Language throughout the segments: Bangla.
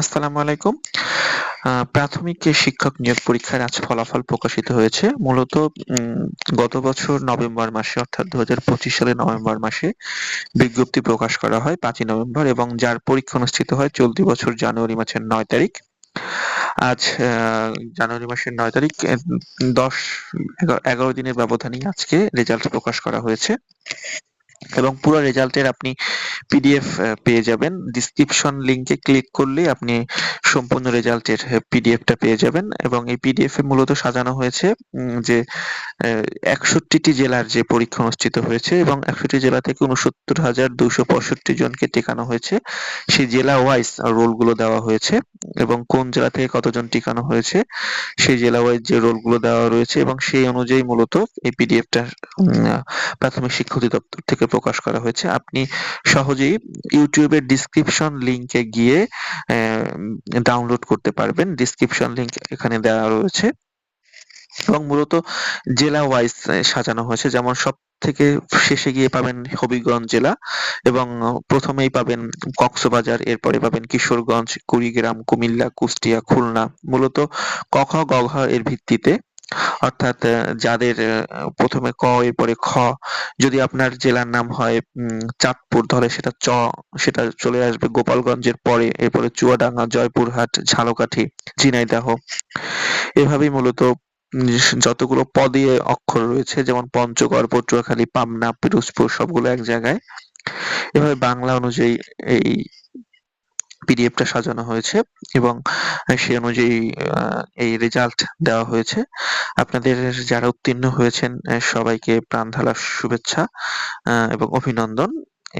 আসসালামু আলাইকুম। প্রাথমিক শিক্ষক নিয়োগ পরীক্ষার আজ ফলাফল প্রকাশিত হয়েছে। মূলত গত বছর নভেম্বর মাসে, অর্থাৎ দু সালের নভেম্বর মাসে বিজ্ঞপ্তি প্রকাশ করা হয়, পাঁচই নভেম্বর, এবং যার পরীক্ষা অনুষ্ঠিত হয় চলতি বছর জানুয়ারি মাসের নয় তারিখ। আজ জানুয়ারি মাসের নয় তারিখ দশ এগারো দিনের ব্যবধানেই আজকে রেজাল্ট প্রকাশ করা হয়েছে। এবং পুরো রেজাল্টের আপনি পিডিএফ পেয়ে যাবেন। ডিসক্রিপশন লিংকে ক্লিক করলে আপনি সম্পূর্ণ রেজাল্টের পিডিএফটা পেয়ে যাবেন এবং এই পিডিএফ মূলত সাজানো হয়েছে যে একষট্টিটি জেলার যে পরীক্ষা অনুষ্ঠিত হয়েছে এবং একষট্টি জেলা থেকে উনসত্তর হাজার দুশো পঁয়ষট্টি জনকে টিকানো হয়েছে। সেই জেলা ওয়াইজ রোলগুলো দেওয়া হয়েছে এবং কোন জেলা থেকে কতজন টিকানো হয়েছে, সেই জেলা ওয়াইজ যে রোলগুলো দেওয়া রয়েছে এবং সেই অনুযায়ী মূলত এই পিডিএফটা প্রাথমিক শিক্ষা অধিদপ্তর থেকে প্রকাশ করা হয়েছে। আপনি সহজেই ইউটিউবের ডিসক্রিপশন লিংকে গিয়ে ডাউনলোড করতে পারবেন। ডিসক্রিপশন লিংক এখানে দেওয়া রয়েছে। এবং মূলত জেলা ওয়াইজ সাজানো হয়েছে। যেমন সব থেকে শেষে গিয়ে পাবেন হবিগঞ্জ জেলা এবং প্রথমেই পাবেন কক্সবাজার, এরপরে পাবেন কিশোরগঞ্জ, কুড়িগ্রাম, কুমিল্লা, কুষ্টিয়া, খুলনা। মূলত ক খ এর ভিত্তিতে অর্থাৎ যাদের প্রথমে ক, এরপরে খ। যদি আপনার জেলার নাম হয় চাঁদপুর, তাহলে সেটা চ, সেটা চলে আসবে গোপালগঞ্জের পরে। এরপরে চুয়াডাঙ্গা, জয়পুরহাট, ঝালকাঠি, ঝিনাইদহ। এভাবেই মূলত যতগুলো পদে অক্ষর রয়েছে, যেমন পঞ্চগড়, পটুয়াখালী, পাবনা, পিরোজপুর, সবগুলো এক জায়গায়। এভাবে বাংলা অনুযায়ী এই পিডিএফটা সাজানো হয়েছে এবং সে অনুযায়ী এই রেজাল্ট দেওয়া হয়েছে। আপনাদের যারা উত্তীর্ণ হয়েছেন সবাইকে প্রাণ ঢালার শুভেচ্ছা এবং অভিনন্দন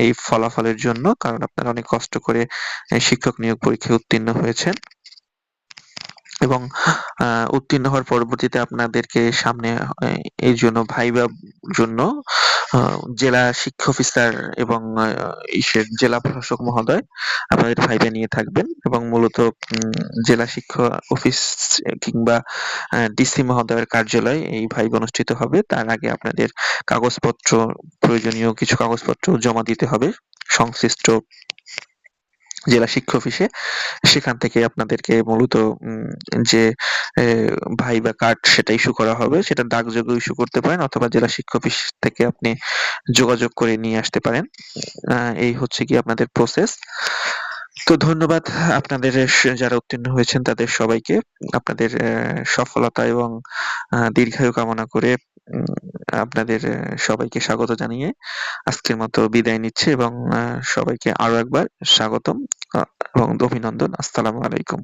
এই ফলাফলের জন্য, কারণ আপনারা অনেক কষ্ট করে শিক্ষক নিয়োগ পরীক্ষায় উত্তীর্ণ হয়েছেন। এবং উত্তীর্ণ হওয়ার পরবর্তীতে আপনাদেরকে সামনে এই জন্য ভাইবার জন্য জেলা শিক্ষা অফিসার এবং জেলা প্রশাসক মহোদয় আপনাদের ভাইবা নিয়ে থাকবেন এবং মূলত জেলা শিক্ষা অফিস কিংবা ডিসি মহোদয়ের কার্যালয়ে এই ভাইব অনুষ্ঠিত হবে। তার আগে আপনাদের কাগজপত্র, প্রয়োজনীয় কিছু কাগজপত্র জমা দিতে হবে। সংশ্লিষ্ট জেলা শিক্ষা অফিসে, সেখান থেকে আপনাদেরকে মূলত যে ভাই বা কার্ড সেটা ইস্যু করা হবে, সেটা ডাকযোগে ইস্যু করতে পারেন অথবা জেলা শিক্ষা অফিস থেকে আপনি যোগাযোগ করে নিয়ে আসতে পারেন। এই হচ্ছে কি আপনাদের প্রসেস তো ধন্যবাদ আপনাদের যারা উত্তীর্ণ হয়েছেন তাদের সবাইকে। আপনাদের সফলতা এবং দীর্ঘায়ু কামনা করে আপনাদের সবাইকে স্বাগত জানিয়ে আজকের মতো বিদায় নিচ্ছে এবং সবাইকে আরও একবার স্বাগতম। এবং অভিনন্দন। আসসালামু আলাইকুম।